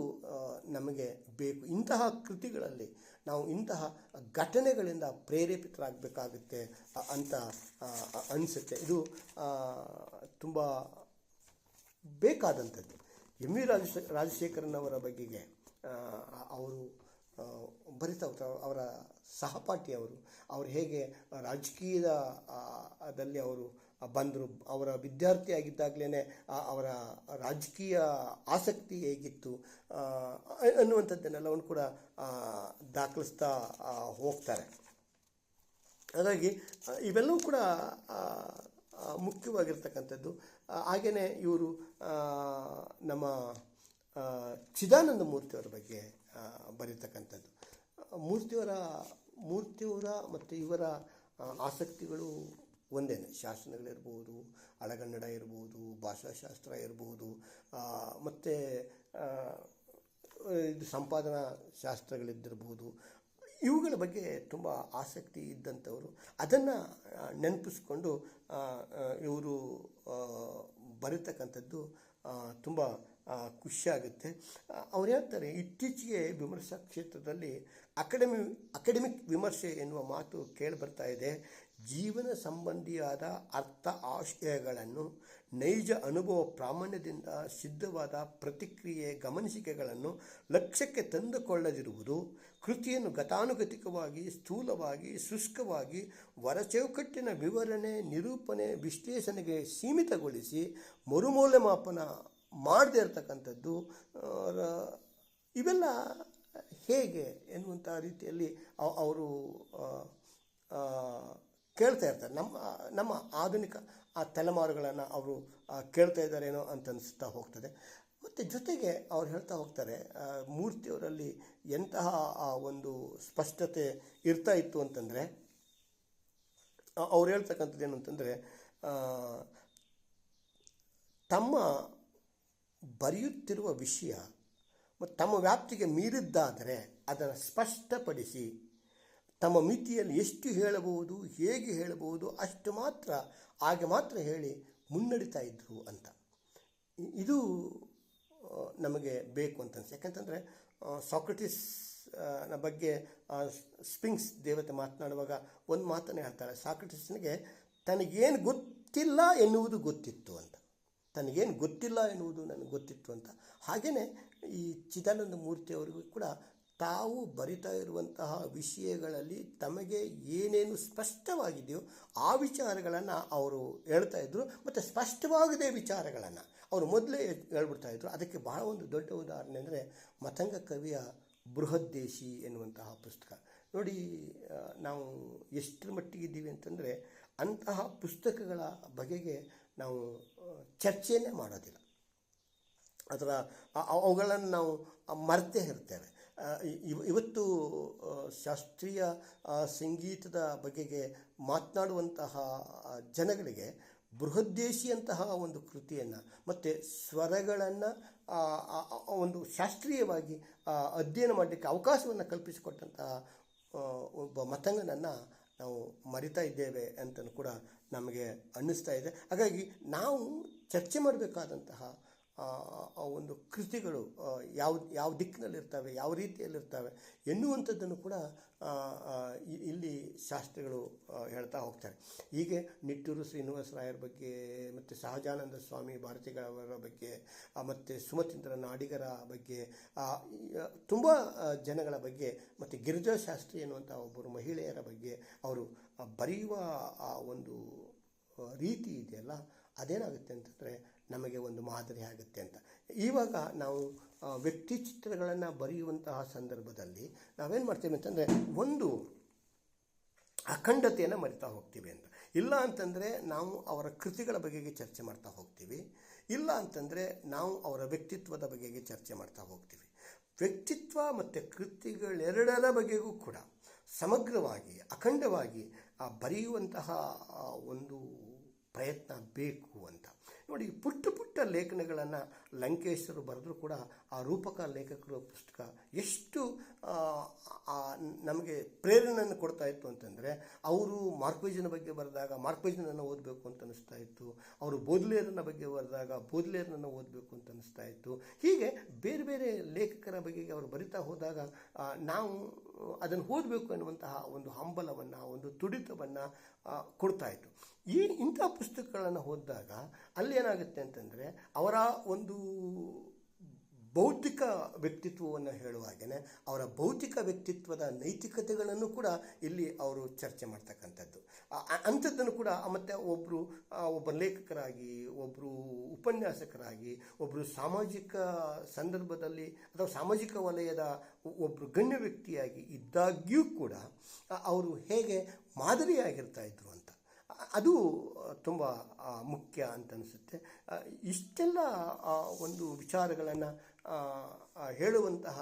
ನಮಗೆ ಬೇಕು. ಇಂತಹ ಕೃತಿಗಳಲ್ಲಿ ನಾವು ಇಂತಹ ಘಟನೆಗಳಿಂದ ಪ್ರೇರೇಪಿತರಾಗಬೇಕಾಗುತ್ತೆ ಅಂತ ಅನಿಸುತ್ತೆ. ಇದು ತುಂಬ ಬೇಕಾದಂಥದ್ದು. ಎಂ ವಿ ರಾಜಶೇ ರಾಜಶೇಖರನ್ ಅವರ ಬಗೆಗೆ ಅವರು ಬರಿತಾ ಅವರ ಸಹಪಾಠಿ ಅವರು ಅವರು ಹೇಗೆ ರಾಜಕೀಯದಲ್ಲಿ ಅವರು ಬಂದರು, ಅವರ ವಿದ್ಯಾರ್ಥಿಯಾಗಿದ್ದಾಗಲೇ ಅವರ ರಾಜಕೀಯ ಆಸಕ್ತಿ ಹೇಗಿತ್ತು ಅನ್ನುವಂಥದ್ದನ್ನೆಲ್ಲವನ್ನು ಕೂಡ ದಾಖಲಿಸ್ತಾ ಹೋಗ್ತಾರೆ. ಹಾಗಾಗಿ ಇವೆಲ್ಲವೂ ಕೂಡ ಮುಖ್ಯವಾಗಿರ್ತಕ್ಕಂಥದ್ದು. ಹಾಗೆಯೇ ಇವರು ನಮ್ಮ ಚಿದಾನಂದ ಮೂರ್ತಿಯವರ ಬಗ್ಗೆ ಬರೀತಕ್ಕಂಥದ್ದು. ಮೂರ್ತಿಯವರ ಮೂರ್ತಿಯವರ ಮತ್ತು ಇವರ ಆಸಕ್ತಿಗಳು ಒಂದೇನೆ ಶಾಸನಗಳಿರ್ಬೋದು ಹಳಗನ್ನಡ ಇರ್ಬೋದು, ಭಾಷಾಶಾಸ್ತ್ರ ಇರ್ಬೋದು ಮತ್ತು ಇದು ಸಂಪಾದನಾ ಶಾಸ್ತ್ರಗಳಿದ್ದಿರ್ಬೋದು. ಇವುಗಳ ಬಗ್ಗೆ ತುಂಬ ಆಸಕ್ತಿ ಇದ್ದಂಥವರು, ಅದನ್ನು ನೆನಪಿಸ್ಕೊಂಡು ಇವರು ಬರೀತಕ್ಕಂಥದ್ದು ತುಂಬ ಖುಷಿಯಾಗುತ್ತೆ. ಅವ್ರು ಹೇಳ್ತಾರೆ, ಇತ್ತೀಚೆಗೆ ವಿಮರ್ಶಾ ಕ್ಷೇತ್ರದಲ್ಲಿ ಅಕಾಡೆಮಿ, ಅಕಾಡೆಮಿಕ್ ವಿಮರ್ಶೆ ಎನ್ನುವ ಮಾತು ಕೇಳಿಬರ್ತಾ ಇದೆ. ಜೀವನ ಸಂಬಂಧಿಯಾದ ಅರ್ಥ ಆಶಯಗಳನ್ನು, ನೈಜ ಅನುಭವ ಪ್ರಾಮಾಣ್ಯದಿಂದ ಸಿದ್ಧವಾದ ಪ್ರತಿಕ್ರಿಯೆ ಗಮನಿಸಿಕೆಗಳನ್ನು ಲಕ್ಷ್ಯಕ್ಕೆ ತಂದುಕೊಳ್ಳದಿರುವುದು, ಕೃತಿಯನ್ನು ಗತಾನುಗತಿಕವಾಗಿ, ಸ್ಥೂಲವಾಗಿ, ಶುಷ್ಕವಾಗಿ ಹೊರಚೌಕಟ್ಟಿನ ವಿವರಣೆ, ನಿರೂಪಣೆ, ವಿಶ್ಲೇಷಣೆಗೆ ಸೀಮಿತಗೊಳಿಸಿ ಮರುಮೌಲ್ಯಮಾಪನ ಮಾಡದೇ ಇರತಕ್ಕಂಥದ್ದು ಇವೆಲ್ಲ ಹೇಗೆ ಎನ್ನುವಂಥ ರೀತಿಯಲ್ಲಿ ಅವರು ಕೇಳ್ತಾ ಇರ್ತಾರೆ. ನಮ್ಮ ನಮ್ಮ ಆಧುನಿಕ ಆ ತಲೆಮಾರುಗಳನ್ನು ಅವರು ಕೇಳ್ತಾ ಇದ್ದಾರೇನೋ ಅಂತ ಅನಿಸ್ತಾ ಹೋಗ್ತದೆ. ಮತ್ತು ಜೊತೆಗೆ ಅವ್ರು ಹೇಳ್ತಾ ಹೋಗ್ತಾರೆ ಮೂರ್ತಿಯವರಲ್ಲಿ ಎಂತಹ, ಆ, ಒಂದು ಸ್ಪಷ್ಟತೆ ಇರ್ತಾ ಇತ್ತು ಅಂತಂದರೆ ಅವ್ರು ಹೇಳ್ತಕ್ಕಂಥದ್ದು ಏನು ಅಂತಂದರೆ ತಮ್ಮ ಬರೆಯುತ್ತಿರುವ ವಿಷಯ ಮತ್ತು ತಮ್ಮ ವ್ಯಾಪ್ತಿಗೆ ಮೀರಿದ್ದಾದರೆ ಅದನ್ನು ಸ್ಪಷ್ಟಪಡಿಸಿ ತಮ್ಮ ಮಿತಿಯಲ್ಲಿ ಎಷ್ಟು ಹೇಳಬಹುದು, ಹೇಗೆ ಹೇಳಬಹುದು, ಅಷ್ಟು ಮಾತ್ರ, ಹಾಗೆ ಮಾತ್ರ ಹೇಳಿ ಮುನ್ನಡೀತಾ ಇದ್ದರು ಅಂತ. ಇದು ನಮಗೆ ಬೇಕು ಅಂತ ಅನ್ಸುತ್ತೆ. ಯಾಕಂತಂದರೆ ಸಾಕ್ರಟಿಸ್ನ ಬಗ್ಗೆ ಸ್ಪಿಂಗ್ಸ್ ದೇವತೆ ಮಾತನಾಡುವಾಗ ಒಂದು ಮಾತನ್ನು ಹೇಳ್ತಾಳೆ ಸಾಕ್ರೆಟಿಸ್ನಿಗೆ, ತನಗೇನು ಗೊತ್ತಿಲ್ಲ ಎನ್ನುವುದು ಗೊತ್ತಿತ್ತು ಅಂತ. ತನಗೇನು ಗೊತ್ತಿಲ್ಲ ಎನ್ನುವುದು ನನಗೆ ಗೊತ್ತಿತ್ತು ಅಂತ. ಹಾಗೆಯೇ ಈ ಚಿದಾನಂದ ಮೂರ್ತಿಯವರಿಗೂ ಕೂಡ ತಾವು ಬರಿತಾ ಇರುವಂತಹ ವಿಷಯಗಳಲ್ಲಿ ತಮಗೆ ಏನೇನು ಸ್ಪಷ್ಟವಾಗಿದೆಯೋ ಆ ವಿಚಾರಗಳನ್ನು ಅವರು ಹೇಳ್ತಾ ಇದ್ದರು ಮತ್ತು ಸ್ಪಷ್ಟವಾಗದೇ ವಿಚಾರಗಳನ್ನು ಅವರು ಮೊದಲೇ ಹೇಳ್ಬಿಡ್ತಾ ಇದ್ದರು ಅದಕ್ಕೆ ಬಹಳ ಒಂದು ದೊಡ್ಡ ಉದಾಹರಣೆ ಅಂದರೆ ಮತಂಗ ಕವಿಯ ಬೃಹದ್ದೇಶಿ ಎನ್ನುವಂತಹ ಪುಸ್ತಕ. ನೋಡಿ ನಾವು ಎಷ್ಟರ ಮಟ್ಟಿಗಿದ್ದೀವಿ ಅಂತಂದರೆ ಅಂತಹ ಪುಸ್ತಕಗಳ ಬಗೆಗೆ ನಾವು ಚರ್ಚೆಯೇ ಮಾಡೋದಿಲ್ಲ. ಅದರ ಅವುಗಳನ್ನು ನಾವು ಮರೆತೇ ಇರ್ತೇವೆ. ಇವ- ಇವತ್ತು ಶಾಸ್ತ್ರೀಯ ಸಂಗೀತದ ಬಗೆಗೆ ಮಾತನಾಡುವಂತಹ ಜನಗಳಿಗೆ ಬೃಹದ್ದೇಶಿಯಂತಹ ಒಂದು ಕೃತಿಯನ್ನು ಮತ್ತು ಸ್ವರಗಳನ್ನು ಒಂದು ಶಾಸ್ತ್ರೀಯವಾಗಿ ಅಧ್ಯಯನ ಮಾಡಲಿಕ್ಕೆ ಅವಕಾಶವನ್ನು ಕಲ್ಪಿಸಿಕೊಟ್ಟಂತಹ ಒಬ್ಬ ಮತಂಗನನ್ನು ನಾವು ಮರಿತಾ ಇದ್ದೇವೆ ಅಂತಲೂ ಕೂಡ ನಮಗೆ ಅನ್ನಿಸ್ತಾ ಇದೆ. ಹಾಗಾಗಿ ನಾವು ಚರ್ಚೆ ಮಾಡಬೇಕಾದಂತಹ ಆ, ಒಂದು ಕೃತಿಗಳು ಯಾವ ಯಾವ ದಿಕ್ಕಿನಲ್ಲಿರ್ತವೆ ಯಾವ ರೀತಿಯಲ್ಲಿರ್ತವೆ ಎನ್ನುವಂಥದ್ದನ್ನು ಕೂಡ ಇಲ್ಲಿ ಶಾಸ್ತ್ರಿಗಳು ಹೇಳ್ತಾ ಹೋಗ್ತಾರೆ. ಹೀಗೆ ನಿಟ್ಟೂರು ಶ್ರೀನಿವಾಸರಾಯರ ಬಗ್ಗೆ ಮತ್ತು ಸಹಜಾನಂದ ಸ್ವಾಮಿ ಭಾರತಿಗಳವರ ಬಗ್ಗೆ ಮತ್ತು ಸುಮತೀಂದ್ರ ನಾಡಿಗರ ಬಗ್ಗೆ ತುಂಬ ಜನಗಳ ಬಗ್ಗೆ ಮತ್ತು ಗಿರಿಜಾ ಶಾಸ್ತ್ರಿ ಎನ್ನುವಂಥ ಒಬ್ಬರು ಮಹಿಳೆಯರ ಬಗ್ಗೆ ಅವರು ಬರೆಯುವ ಆ ಒಂದು ರೀತಿ ಇದೆಯಲ್ಲ ಅದೇನಾಗುತ್ತೆ ಅಂತಂದರೆ ನಮಗೆ ಒಂದು ಮಾದರಿ ಆಗುತ್ತೆ ಅಂತ. ಇವಾಗ ನಾವು ವ್ಯಕ್ತಿ ಚಿತ್ರಗಳನ್ನು ಬರೆಯುವಂತಹ ಸಂದರ್ಭದಲ್ಲಿ ನಾವೇನು ಮಾಡ್ತೀವಿ ಅಂತಂದರೆ ಒಂದು ಅಖಂಡತೆಯನ್ನು ಮರಿತಾ ಹೋಗ್ತೀವಿ ಅಂತ. ಇಲ್ಲ ಅಂತಂದರೆ ನಾವು ಅವರ ಕೃತಿಗಳ ಬಗೆಗೆ ಚರ್ಚೆ ಮಾಡ್ತಾ ಹೋಗ್ತೀವಿ. ಇಲ್ಲ ಅಂತಂದರೆ ನಾವು ಅವರ ವ್ಯಕ್ತಿತ್ವದ ಬಗೆಗೆ ಚರ್ಚೆ ಮಾಡ್ತಾ ಹೋಗ್ತೀವಿ. ವ್ಯಕ್ತಿತ್ವ ಮತ್ತು ಕೃತಿಗಳೆರಡರ ಬಗೆಗೂ ಕೂಡ ಸಮಗ್ರವಾಗಿ, ಅಖಂಡವಾಗಿ, ಆ, ಬರೆಯುವಂತಹ ಒಂದು ಪ್ರಯತ್ನ ಬೇಕು ಅಂತ. ನೋಡಿ, ಪುಟ್ಟ ಪುಟ್ಟ ಲೇಖನಗಳನ್ನು ಲಂಕೇಶರು ಬರೆದರೂ ಕೂಡ ಆ ರೂಪಕ ಲೇಖಕರ ಪುಸ್ತಕ ಎಷ್ಟು ನಮಗೆ ಪ್ರೇರಣೆಯನ್ನು ಕೊಡ್ತಾ ಇತ್ತು ಅಂತಂದರೆ, ಅವರು ಮಾರ್ಕ್ವೇಜನ ಬಗ್ಗೆ ಬರೆದಾಗ ಮಾರ್ಕ್ವೇಜನನ್ನು ಓದಬೇಕು ಅಂತ ಅನಿಸ್ತಾ ಇತ್ತು. ಅವರು ಬೋದ್ಲೇರನ್ನ ಬಗ್ಗೆ ಬರೆದಾಗ ಬೋದ್ಲೇರನ್ನು ಓದಬೇಕು ಅಂತ ಅನಿಸ್ತಾ ಇತ್ತು. ಹೀಗೆ ಬೇರೆ ಬೇರೆ ಲೇಖಕರ ಬಗೆಗೆ ಅವರು ಬರಿತಾ ಹೋದಾಗ ನಾವು ಅದನ್ನು ಓದಬೇಕು ಎನ್ನುವಂತಹ ಒಂದು ಹಂಬಲವನ್ನು, ಒಂದು ತುಡಿತವನ್ನು ಕೊಡ್ತಾ ಇತ್ತು. ಈ ಇಂಥ ಪುಸ್ತಕಗಳನ್ನು ಓದಿದಾಗ ಅಲ್ಲಿ ಏನಾಗುತ್ತೆ ಅಂತಂದರೆ ಅವರ ಒಂದು ಬೌದ್ಧಿಕ ವ್ಯಕ್ತಿತ್ವವನ್ನು ಹೇಳುವ ಹಾಗೆಯೇ ಅವರ ಭೌತಿಕ ವ್ಯಕ್ತಿತ್ವದ ನೈತಿಕತೆಗಳನ್ನು ಕೂಡ ಇಲ್ಲಿ ಅವರು ಚರ್ಚೆ ಮಾಡ್ತಕ್ಕಂಥದ್ದು. ಅಂಥದ್ದನ್ನು ಕೂಡ ಮತ್ತು ಒಬ್ಬರು ಒಬ್ಬ ಲೇಖಕರಾಗಿ ಒಬ್ಬರು ಉಪನ್ಯಾಸಕರಾಗಿ ಒಬ್ಬರು ಸಾಮಾಜಿಕ ಸಂದರ್ಭದಲ್ಲಿ ಅಥವಾ ಸಾಮಾಜಿಕ ವಲಯದ ಒಬ್ಬರು ಗಣ್ಯ ವ್ಯಕ್ತಿಯಾಗಿ ಇದ್ದಾಗ್ಯೂ ಕೂಡ ಅವರು ಹೇಗೆ ಮಾದರಿಯಾಗಿರ್ತಾ ಇದ್ರು ಅಂತ ಅದು ತುಂಬ ಮುಖ್ಯ ಅಂತ ಅನಿಸುತ್ತೆ. ಇಷ್ಟೆಲ್ಲ ಒಂದು ವಿಚಾರಗಳನ್ನು ಹೇಳುವಂತಹ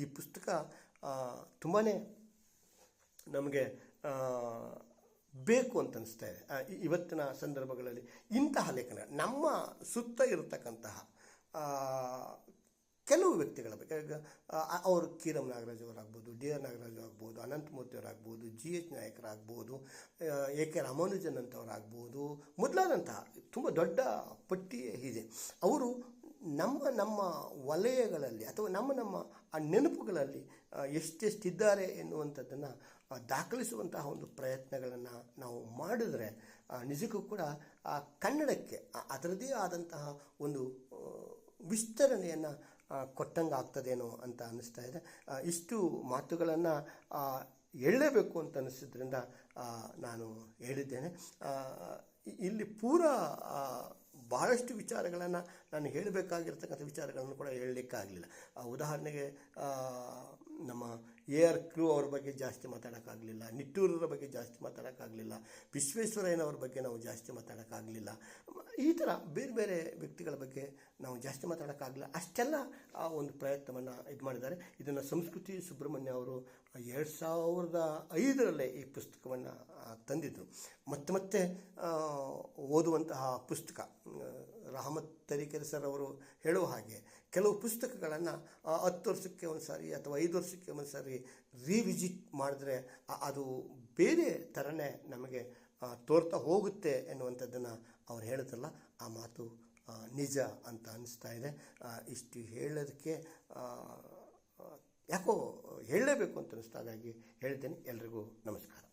ಈ ಪುಸ್ತಕ ತುಂಬಾ ನಮಗೆ ಬೇಕು ಅಂತ ಅನಿಸ್ತಾ ಇದೆ. ಇವತ್ತಿನ ಸಂದರ್ಭಗಳಲ್ಲಿ ಇಂತಹ ಲೇಖನ, ನಮ್ಮ ಸುತ್ತ ಇರತಕ್ಕಂತಹ ಕೆಲವು ವ್ಯಕ್ತಿಗಳ ಬಗ್ಗೆ ಅವರು ಕೀರಂ ನಾಗರಾಜ್ ಅವರಾಗ್ಬೋದು, ಡಿ ಆರ್ ನಾಗರಾಜ್ ಆಗ್ಬೋದು ಅನಂತಮೂರ್ತಿ ಅವರಾಗ್ಬೋದು, ಜಿ ಎಚ್ ನಾಯಕರಾಗ್ಬೋದು ಎ ಕೆ ರಾಮಾನುಜನ್ ಅಂತವರಾಗ್ಬೋದು, ಮೊದಲಾದಂತಹ, ತುಂಬ ದೊಡ್ಡ ಪಟ್ಟಿಯೇ ಇದೆ ಅವರು ನಮ್ಮ ನಮ್ಮ ವಲಯಗಳಲ್ಲಿ ಅಥವಾ ನಮ್ಮ ನಮ್ಮ, ಆ ನೆನಪುಗಳಲ್ಲಿ ಎಷ್ಟೆಷ್ಟಿದ್ದಾರೆ ಎನ್ನುವಂಥದ್ದನ್ನು ದಾಖಲಿಸುವಂತಹ ಒಂದು ಪ್ರಯತ್ನಗಳನ್ನು ನಾವು ಮಾಡಿದರೆ ನಿಜಕ್ಕೂ ಕೂಡ, ಆ, ಕನ್ನಡಕ್ಕೆ ಅದರದೇ ಆದಂತಹ ಒಂದು ವಿಸ್ತರಣೆಯನ್ನು ಕೊಟ್ಟಂಗೆ ಆಗ್ತದೇನೋ ಅಂತ ಅನ್ನಿಸ್ತಾ ಇದೆ. ಇಷ್ಟು ಮಾತುಗಳನ್ನು ಹೇಳಲೇಬೇಕು ಅಂತ ಅನಿಸಿದ್ರಿಂದ ನಾನು ಹೇಳಿದ್ದೇನೆ. ಇಲ್ಲಿ ಪೂರ ಬಹಳಷ್ಟು ವಿಚಾರಗಳನ್ನು ನಾನು ಹೇಳಬೇಕಾಗಿರ್ತಕ್ಕಂಥ ವಿಚಾರಗಳನ್ನು ಕೂಡ ಹೇಳಲಿಕ್ಕಾಗಲಿಲ್ಲ. ಉದಾಹರಣೆಗೆ ನಮ್ಮ ಎ ಆರ್ ಕ್ರೂ ಅವ್ರ ಬಗ್ಗೆ ಜಾಸ್ತಿ ಮಾತಾಡೋಕ್ಕಾಗಲಿಲ್ಲ. ನಿಟ್ಟೂರರ ಬಗ್ಗೆ ಜಾಸ್ತಿ ಮಾತಾಡೋಕ್ಕಾಗಲಿಲ್ಲ. ವಿಶ್ವೇಶ್ವರಯ್ಯನವ್ರ ಬಗ್ಗೆ ನಾವು ಜಾಸ್ತಿ ಮಾತಾಡೋಕ್ಕಾಗಲಿಲ್ಲ. ಈ ಥರ ಬೇರೆ ಬೇರೆ ವ್ಯಕ್ತಿಗಳ ಬಗ್ಗೆ ನಾವು ಜಾಸ್ತಿ ಮಾತಾಡೋಕ್ಕಾಗಲಿಲ್ಲ. ಅಷ್ಟೆಲ್ಲ ಆ ಒಂದು ಪ್ರಯತ್ನವನ್ನು ಇದು ಮಾಡಿದ್ದಾರೆ. ಇದನ್ನು ಸಂಸ್ಕೃತಿ ಸುಬ್ರಹ್ಮಣ್ಯ ಅವರು ಎರಡು ಸಾವಿರದ ಐದರಲ್ಲೇ ಈ ಪುಸ್ತಕವನ್ನು ತಂದಿದ್ದು. ಮತ್ತೆ ಮತ್ತೆ ಓದುವಂತಹ ಪುಸ್ತಕ ರಹಮತ್ ತರೀಕೆರೆ ಸರ್ ಅವರು ಹೇಳುವ ಹಾಗೆ ಕೆಲವು ಪುಸ್ತಕಗಳನ್ನು ಹತ್ತು ವರ್ಷಕ್ಕೆ ಒಂದು ಸಾರಿ ಅಥವಾ ಐದು ವರ್ಷಕ್ಕೆ ಒಂದು ಸಾರಿ ರಿವಿಸಿಟ್ ಮಾಡಿದ್ರೆ ಅದು ಬೇರೆ ಥರನೇ ನಮಗೆ ತೋರ್ತಾ ಹೋಗುತ್ತೆ ಎನ್ನುವಂಥದ್ದನ್ನು ಅವ್ರು ಹೇಳಿದ್ರಲ್ಲ ಆ ಮಾತು ನಿಜ ಅಂತ ಅನಿಸ್ತಾ ಇದೆ. ಇಷ್ಟು ಹೇಳೋದಕ್ಕೆ ಯಾಕೋ ಹೇಳಲೇಬೇಕು ಅಂತ ಅನಿಸ್ತಾ ಹಾಗಾಗಿ ಹೇಳ್ತೇನೆ. ಎಲ್ರಿಗೂ ನಮಸ್ಕಾರ.